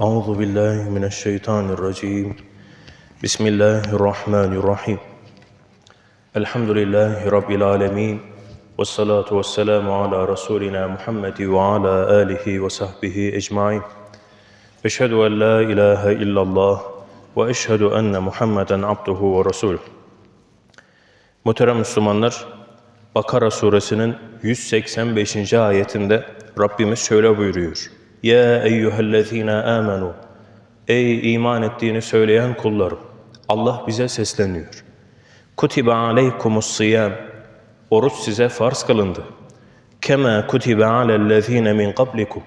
أعوذ بالله من الشيطان الرجيم بسم الله الرحمن الرحيم الحمد لله رب العالمين والصلاة والسلام على رسولنا محمد وعلى آله وصحبه أجمعين أشهد أن لا إله إلا الله وأشهد أن محمدا عبده ورسوله Muhterem Müslümanlar, Bakara suresinin 185. ayetinde Rabbimiz şöyle buyuruyor. Ya eyyühellezine amenu. Ey iman ettiğini söyleyen kullarım. Allah bize sesleniyor. Kutibe aleykumus siyam. Oruç size farz kılındı. Kema kutibe alellezine min qablikum.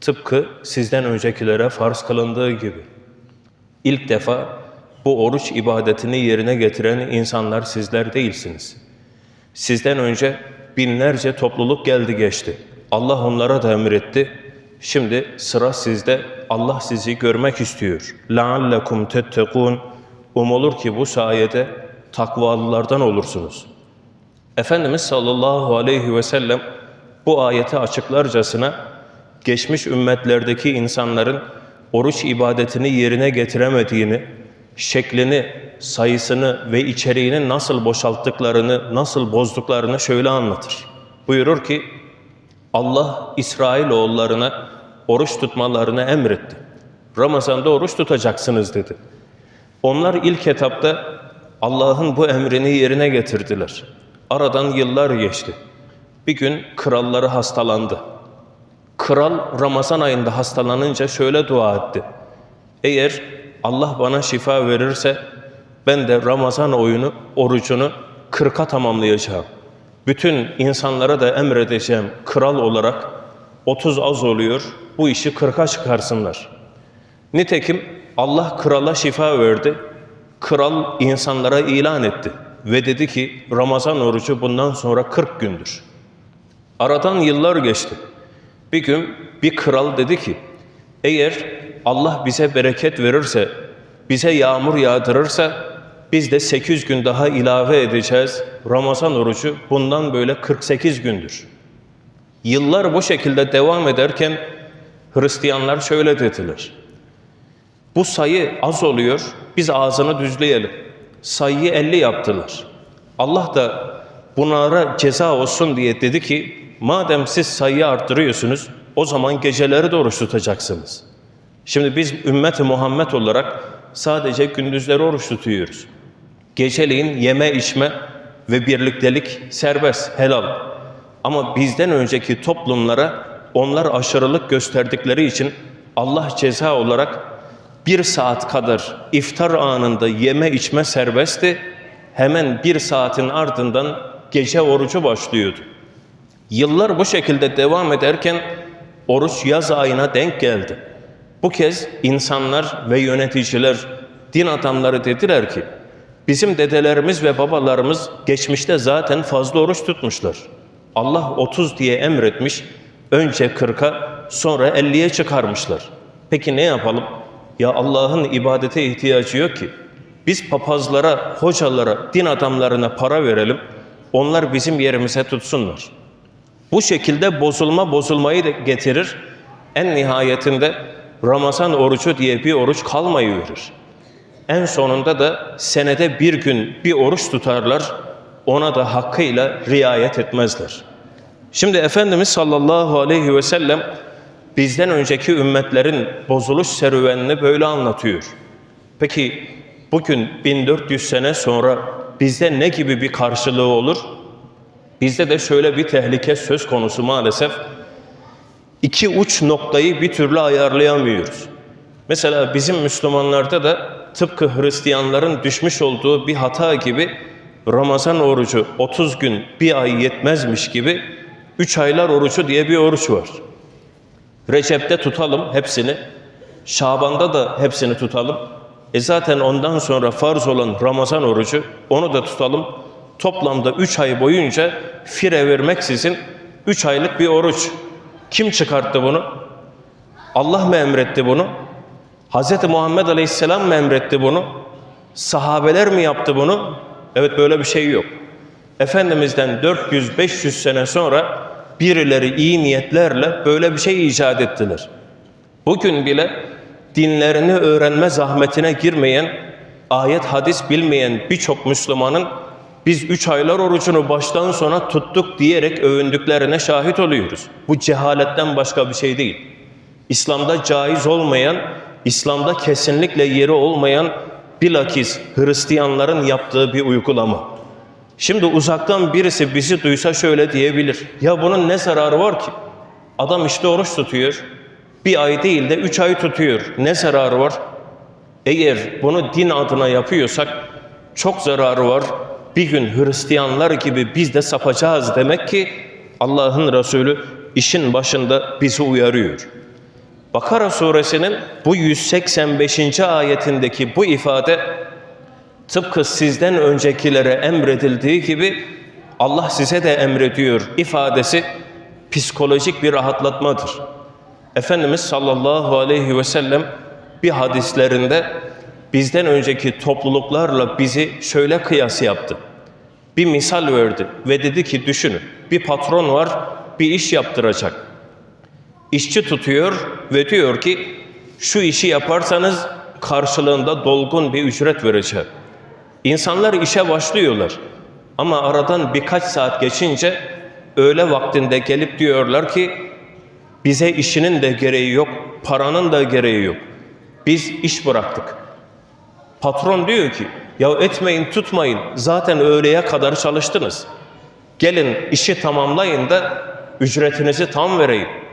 Tıpkı sizden öncekilere farz kılındığı gibi. İlk defa bu oruç ibadetini yerine getiren insanlar sizler değilsiniz. Sizden önce binlerce topluluk geldi geçti. Allah onlara da emretti. Şimdi sıra sizde. Allah sizi görmek istiyor. لَعَلَّكُمْ تَتَّقُونَ Umulur ki bu sayede takvalılardan olursunuz. Efendimiz sallallahu aleyhi ve sellem bu ayeti açıklarcasına geçmiş ümmetlerdeki insanların oruç ibadetini yerine getiremediğini, şeklini, sayısını ve içeriğini nasıl boşalttıklarını, nasıl bozduklarını şöyle anlatır. Buyurur ki, Allah İsrailoğullarına oruç tutmalarını emretti. Ramazan'da oruç tutacaksınız dedi. Onlar ilk etapta Allah'ın bu emrini yerine getirdiler. Aradan yıllar geçti. Bir gün kralları hastalandı. Kral Ramazan ayında hastalanınca şöyle dua etti. Eğer Allah bana şifa verirse ben de Ramazan oyunu, orucunu kırka tamamlayacağım. Bütün insanlara da emredeceğim kral olarak 30 az oluyor, bu işi kırka çıkarsınlar. Nitekim Allah krala şifa verdi. Kral insanlara ilan etti ve dedi ki Ramazan orucu bundan sonra 40 gündür. Aradan yıllar geçti. Bir gün bir kral dedi ki eğer Allah bize bereket verirse, bize yağmur yağdırırsa biz de 8 gün daha ilave edeceğiz. Ramazan orucu bundan böyle 48 gündür. Yıllar bu şekilde devam ederken Hristiyanlar şöyle dediler. Bu sayı az oluyor, biz ağzını düzleyelim. Sayıyı 50 yaptılar. Allah da bunlara ceza olsun diye dedi ki, madem siz sayıyı arttırıyorsunuz, o zaman geceleri de oruç tutacaksınız. Şimdi biz ümmeti Muhammed olarak sadece gündüzleri oruç tutuyoruz. Geceliğin yeme içme ve birliktelik serbest, helal. Ama bizden önceki toplumlara onlar aşırılık gösterdikleri için Allah ceza olarak bir saat kadar iftar anında yeme içme serbestti. Hemen bir saatin ardından gece orucu başlıyordu. Yıllar bu şekilde devam ederken oruç yaz ayına denk geldi. Bu kez insanlar ve yöneticiler, din adamları dediler ki, bizim dedelerimiz ve babalarımız geçmişte zaten fazla oruç tutmuşlar. Allah 30 diye emretmiş, önce 40'a sonra 50'ye çıkarmışlar. Peki ne yapalım? Ya Allah'ın ibadete ihtiyacı yok ki. Biz papazlara, hocalara, din adamlarına para verelim, onlar bizim yerimize tutsunlar. Bu şekilde bozulma bozulmayı da getirir. En nihayetinde Ramazan orucu diye bir oruç kalmayı verir. En sonunda da senede bir gün bir oruç tutarlar, ona da hakkıyla riayet etmezler. Şimdi Efendimiz sallallahu aleyhi ve sellem bizden önceki ümmetlerin bozuluş serüvenini böyle anlatıyor. Peki bugün 1400 sene sonra bizde ne gibi bir karşılığı olur? Bizde de şöyle bir tehlike söz konusu maalesef. İki uç noktayı bir türlü ayarlayamıyoruz. Mesela bizim Müslümanlarda da tıpkı Hristiyanların düşmüş olduğu bir hata gibi Ramazan orucu 30 gün bir ay yetmezmiş gibi 3 aylar orucu diye bir oruç var. Recep'te tutalım hepsini. Şaban'da da hepsini tutalım. E zaten ondan sonra farz olan Ramazan orucu onu da tutalım. Toplamda 3 ay boyunca fire vermeksizin 3 aylık bir oruç. Kim çıkarttı bunu? Allah mı emretti bunu? Hz. Muhammed Aleyhisselam mı emretti bunu? Sahabeler mi yaptı bunu? Evet böyle bir şey yok. Efendimiz'den 400-500 sene sonra birileri iyi niyetlerle böyle bir şey icat ettiler. Bugün bile dinlerini öğrenme zahmetine girmeyen, ayet hadis bilmeyen birçok Müslümanın biz üç aylar orucunu baştan sona tuttuk diyerek övündüklerine şahit oluyoruz. Bu cehaletten başka bir şey değil. İslam'da caiz olmayan, İslam'da kesinlikle yeri olmayan bilakis Hristiyanların yaptığı bir uygulama. Şimdi uzaktan birisi bizi duysa şöyle diyebilir. Ya bunun ne zararı var ki? Adam işte oruç tutuyor. Bir ay değil de üç ay tutuyor. Ne zararı var? Eğer bunu din adına yapıyorsak çok zararı var. Bir gün Hristiyanlar gibi biz de sapacağız demek ki Allah'ın Resulü işin başında bizi uyarıyor. Bakara suresinin bu 185. ayetindeki bu ifade tıpkı sizden öncekilere emredildiği gibi Allah size de emrediyor ifadesi psikolojik bir rahatlatmadır. Efendimiz sallallahu aleyhi ve sellem bir hadislerinde bizden önceki topluluklarla bizi şöyle kıyas yaptı. Bir misal verdi ve dedi ki düşünün bir patron var bir iş yaptıracak. İşçi tutuyor ve diyor ki şu işi yaparsanız karşılığında dolgun bir ücret vereceğim. İnsanlar işe başlıyorlar. Ama aradan birkaç saat geçince öğle vaktinde gelip diyorlar ki bize işinin de gereği yok, paranın da gereği yok. Biz iş bıraktık. Patron diyor ki ya etmeyin tutmayın zaten öğleye kadar çalıştınız. Gelin işi tamamlayın da ücretinizi tam vereyim.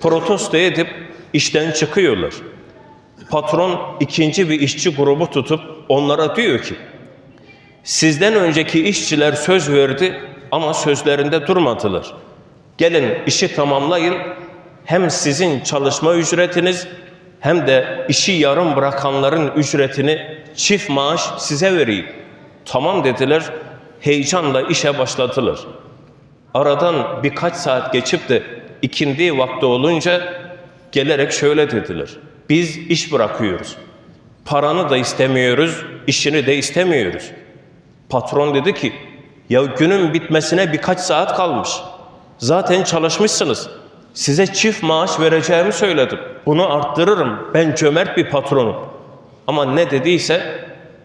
Protesto edip işten çıkıyorlar. Patron ikinci bir işçi grubu tutup onlara diyor ki Sizden önceki işçiler söz verdi ama sözlerinde durmadılar. Gelin işi tamamlayın. Hem sizin çalışma ücretiniz hem de işi yarım bırakanların ücretini çift maaş size vereyim. Tamam dediler. Heyecanla işe başladılar. Aradan birkaç saat geçip de ikindi vakti olunca gelerek şöyle dediler. Biz iş bırakıyoruz. Paranı da istemiyoruz, işini de istemiyoruz. Patron dedi ki, ya günün bitmesine birkaç saat kalmış. Zaten çalışmışsınız. Size çift maaş vereceğimi söyledim. Bunu arttırırım. Ben cömert bir patronum. Ama ne dediyse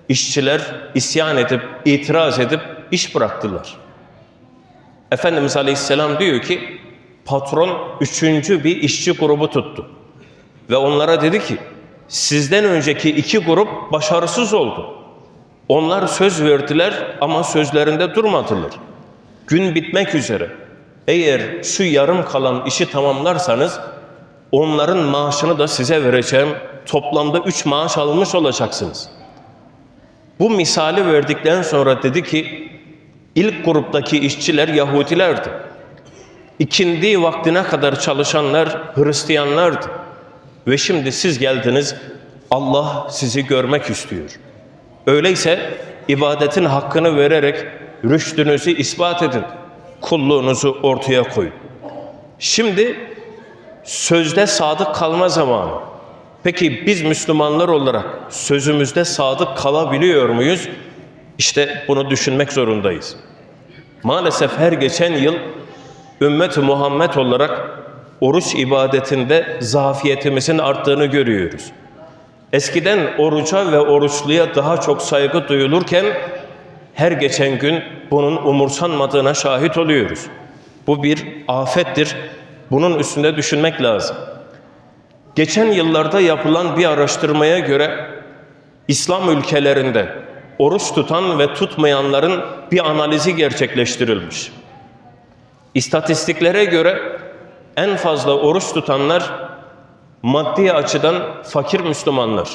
işçiler isyan edip, itiraz edip iş bıraktılar. Efendimiz Aleyhisselam diyor ki, patron üçüncü bir işçi grubu tuttu. Ve onlara dedi ki, sizden önceki iki grup başarısız oldu. Onlar söz verdiler ama sözlerinde durmadılar. Gün bitmek üzere. Eğer şu yarım kalan işi tamamlarsanız onların maaşını da size vereceğim. Toplamda üç maaş almış olacaksınız. Bu misali verdikten sonra dedi ki ilk gruptaki işçiler Yahudilerdi. İkindi vaktine kadar çalışanlar Hristiyanlardı. Ve şimdi siz geldiniz Allah sizi görmek istiyor. Öyleyse ibadetin hakkını vererek rüştünüzü ispat edin. Kulluğunuzu ortaya koyun. Şimdi sözde sadık kalma zamanı. Peki biz Müslümanlar olarak sözümüzde sadık kalabiliyor muyuz? İşte bunu düşünmek zorundayız. Maalesef her geçen yıl ümmet-i Muhammed olarak oruç ibadetinde zafiyetimizin arttığını görüyoruz. Eskiden oruca ve oruçluya daha çok saygı duyulurken her geçen gün bunun umursanmadığına şahit oluyoruz. Bu bir afettir. Bunun üstünde düşünmek lazım. Geçen yıllarda yapılan bir araştırmaya göre İslam ülkelerinde oruç tutan ve tutmayanların bir analizi gerçekleştirilmiş. İstatistiklere göre en fazla oruç tutanlar maddi açıdan fakir Müslümanlar.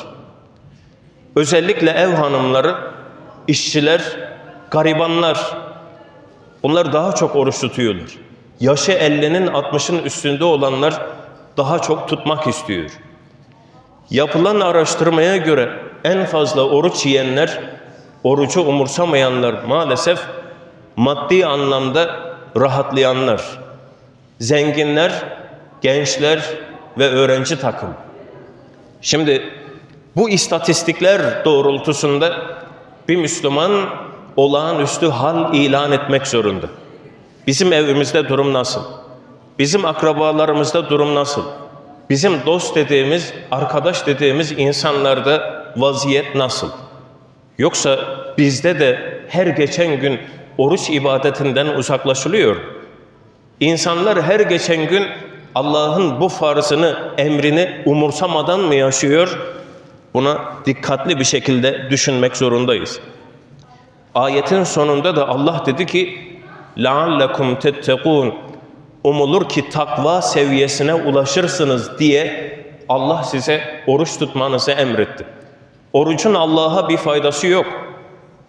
Özellikle ev hanımları, işçiler, garibanlar onlar daha çok oruç tutuyorlar. Yaşı 50'nin 60'ın üstünde olanlar daha çok tutmak istiyor. Yapılan araştırmaya göre en fazla oruç yiyenler, orucu umursamayanlar maalesef maddi anlamda rahatlayanlar. Zenginler, gençler ve öğrenci takım. Şimdi bu istatistikler doğrultusunda bir Müslüman olağanüstü hal ilan etmek zorunda. Bizim evimizde durum nasıl? Bizim akrabalarımızda durum nasıl? bizim dost dediğimiz, arkadaş dediğimiz insanlarda vaziyet nasıl? Yoksa bizde de her geçen gün oruç ibadetinden uzaklaşılıyor. İnsanlar her geçen gün Allah'ın bu farzını, emrini umursamadan mı yaşıyor? Buna dikkatli bir şekilde düşünmek zorundayız. Ayetin sonunda da Allah dedi ki لَعَلَّكُمْ تَتَّقُونَ Umulur ki takva seviyesine ulaşırsınız diye Allah size oruç tutmanızı emretti. Orucun Allah'a bir faydası yok.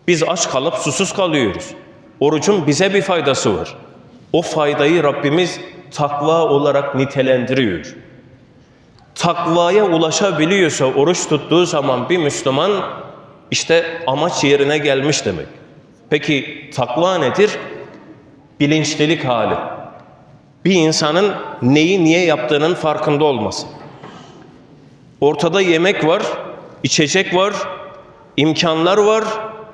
Biz aç kalıp susuz kalıyoruz. Orucun bize bir faydası var. O faydayı Rabbimiz takva olarak nitelendiriyor. Takvaya ulaşabiliyorsa oruç tuttuğu zaman bir Müslüman işte amaç yerine gelmiş demek. Peki takva nedir? Bilinçlilik hali. Bir insanın neyi niye yaptığının farkında olması. Ortada yemek var, içecek var, imkanlar var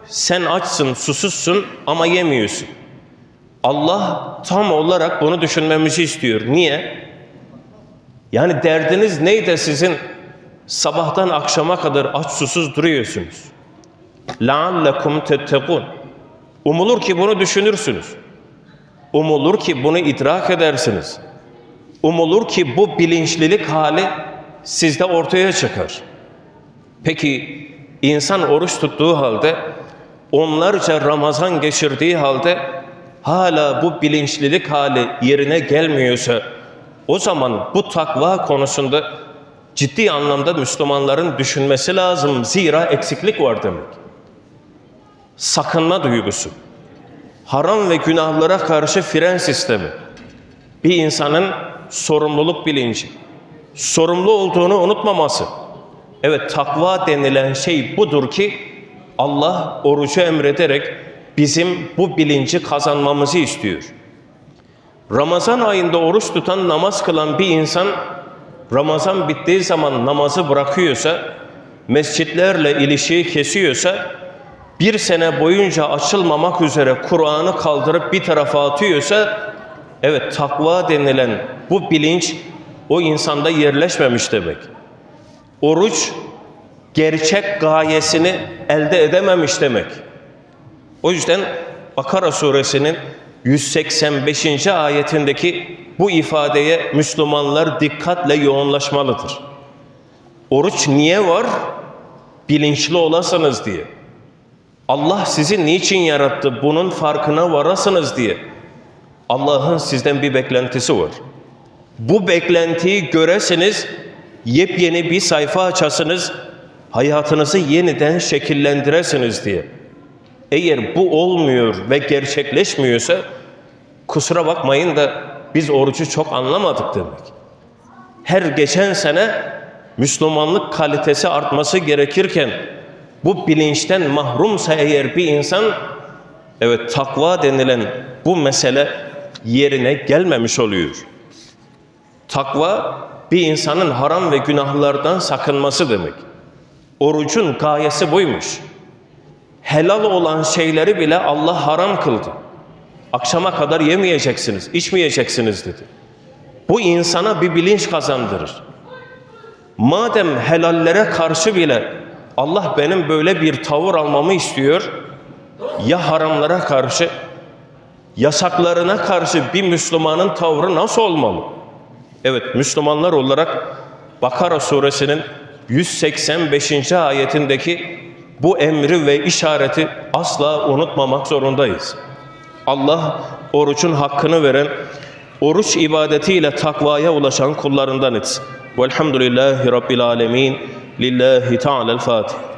Sen açsın, susuzsun ama yemiyorsun. Allah tam olarak bunu düşünmemizi istiyor. Niye? Yani derdiniz neydi sizin sabahtan akşama kadar aç susuz duruyorsunuz? لَعَلَّكُمْ تَتَّقُونَ Umulur ki bunu düşünürsünüz. Umulur ki bunu idrak edersiniz. Umulur ki bu bilinçlilik hali sizde ortaya çıkar. Peki insan oruç tuttuğu halde, onlarca Ramazan geçirdiği halde hala bu bilinçlilik hali yerine gelmiyorsa o zaman bu takva konusunda ciddi anlamda Müslümanların düşünmesi lazım. Zira eksiklik var demek. Sakınma duygusu, haram ve günahlara karşı fren sistemi, bir insanın sorumluluk bilinci, sorumlu olduğunu unutmaması. Evet takva denilen şey budur ki Allah orucu emrederek bizim bu bilinci kazanmamızı istiyor. Ramazan ayında oruç tutan, namaz kılan bir insan Ramazan bittiği zaman namazı bırakıyorsa, mescitlerle ilişiği kesiyorsa, bir sene boyunca açılmamak üzere Kur'an'ı kaldırıp bir tarafa atıyorsa, evet takva denilen bu bilinç o insanda yerleşmemiş demek. Oruç gerçek gayesini elde edememiş demek. O yüzden Bakara suresinin 185. ayetindeki bu ifadeye Müslümanlar dikkatle yoğunlaşmalıdır. Oruç niye var? Bilinçli olasınız diye. Allah sizi niçin yarattı? Bunun farkına varasınız diye. Allah'ın sizden bir beklentisi var. Bu beklentiyi göresiniz, yepyeni bir sayfa açasınız, hayatınızı yeniden şekillendiresiniz diye. Eğer bu olmuyor ve gerçekleşmiyorsa kusura bakmayın da biz orucu çok anlamadık demek. Her geçen sene Müslümanlık kalitesi artması gerekirken bu bilinçten mahrumsa eğer bir insan evet takva denilen bu mesele yerine gelmemiş oluyor. Takva bir insanın haram ve günahlardan sakınması demek. Orucun gayesi buymuş helal olan şeyleri bile Allah haram kıldı. Akşama kadar yemeyeceksiniz, içmeyeceksiniz dedi. Bu insana bir bilinç kazandırır. Madem helallere karşı bile Allah benim böyle bir tavır almamı istiyor, ya haramlara karşı, yasaklarına karşı bir Müslümanın tavrı nasıl olmalı? Evet, Müslümanlar olarak Bakara suresinin 185. ayetindeki bu emri ve işareti asla unutmamak zorundayız. Allah orucun hakkını veren, oruç ibadetiyle takvaya ulaşan kullarından etsin. Velhamdülillahi Rabbil alemin. Lillahi Teala'l-Fatiha.